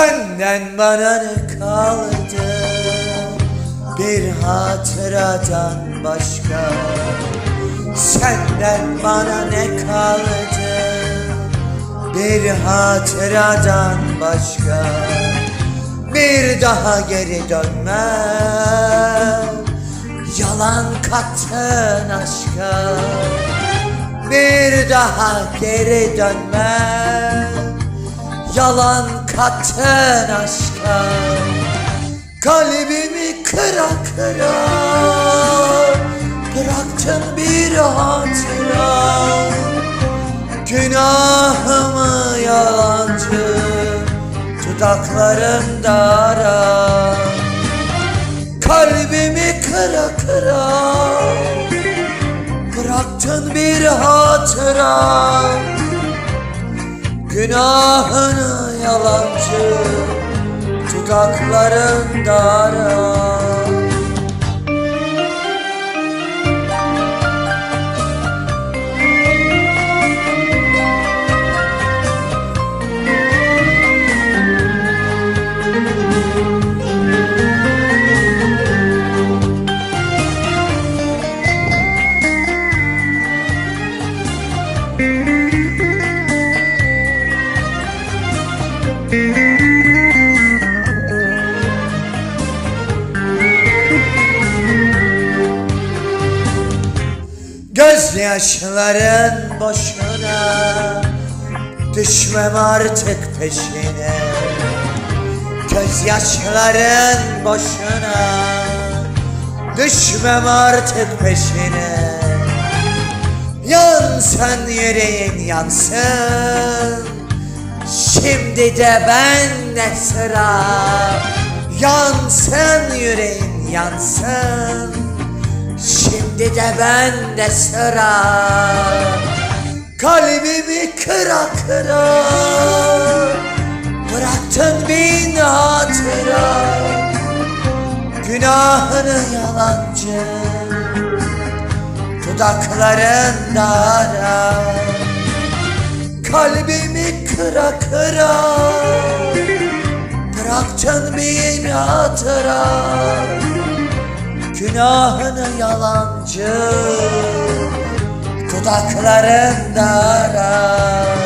Senden bana ne kaldı Bir hatıradan başka. Senden bana ne kaldı Bir hatıradan başka. Bir daha geri dönmem Yalan kattın aşka. Bir daha geri dönmem Yalan kattın aşka Kalbimi kıra kıra. Bıraktın bir hatıra Günahımı yalancı Dudaklarında ara. Kalbimi kıra kıra Bıraktın bir hatıra Günahını yalancı Dudaklarında ara Gözyaşların boşuna Düşmem artık peşine. Gözyaşların boşuna Düşmem artık peşine. Yansın yüreğin yansın Şimdi de bende sıra. Yansın yüreğin yansın Şimdi de bende sıra. Kalbimi kıra kıra. Bıraktın bin hatıra. Günahını yalancı. Dudaklarında ara Kalbimi kıra kıra. Bıraktın bin hatıra Günahını yalancı Dudaklarında arar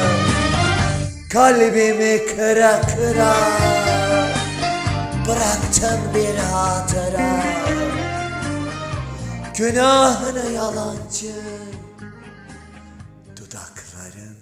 Kalbimi kıra kıra Bıraktın bir hatıra. Günahını yalancı Dudakların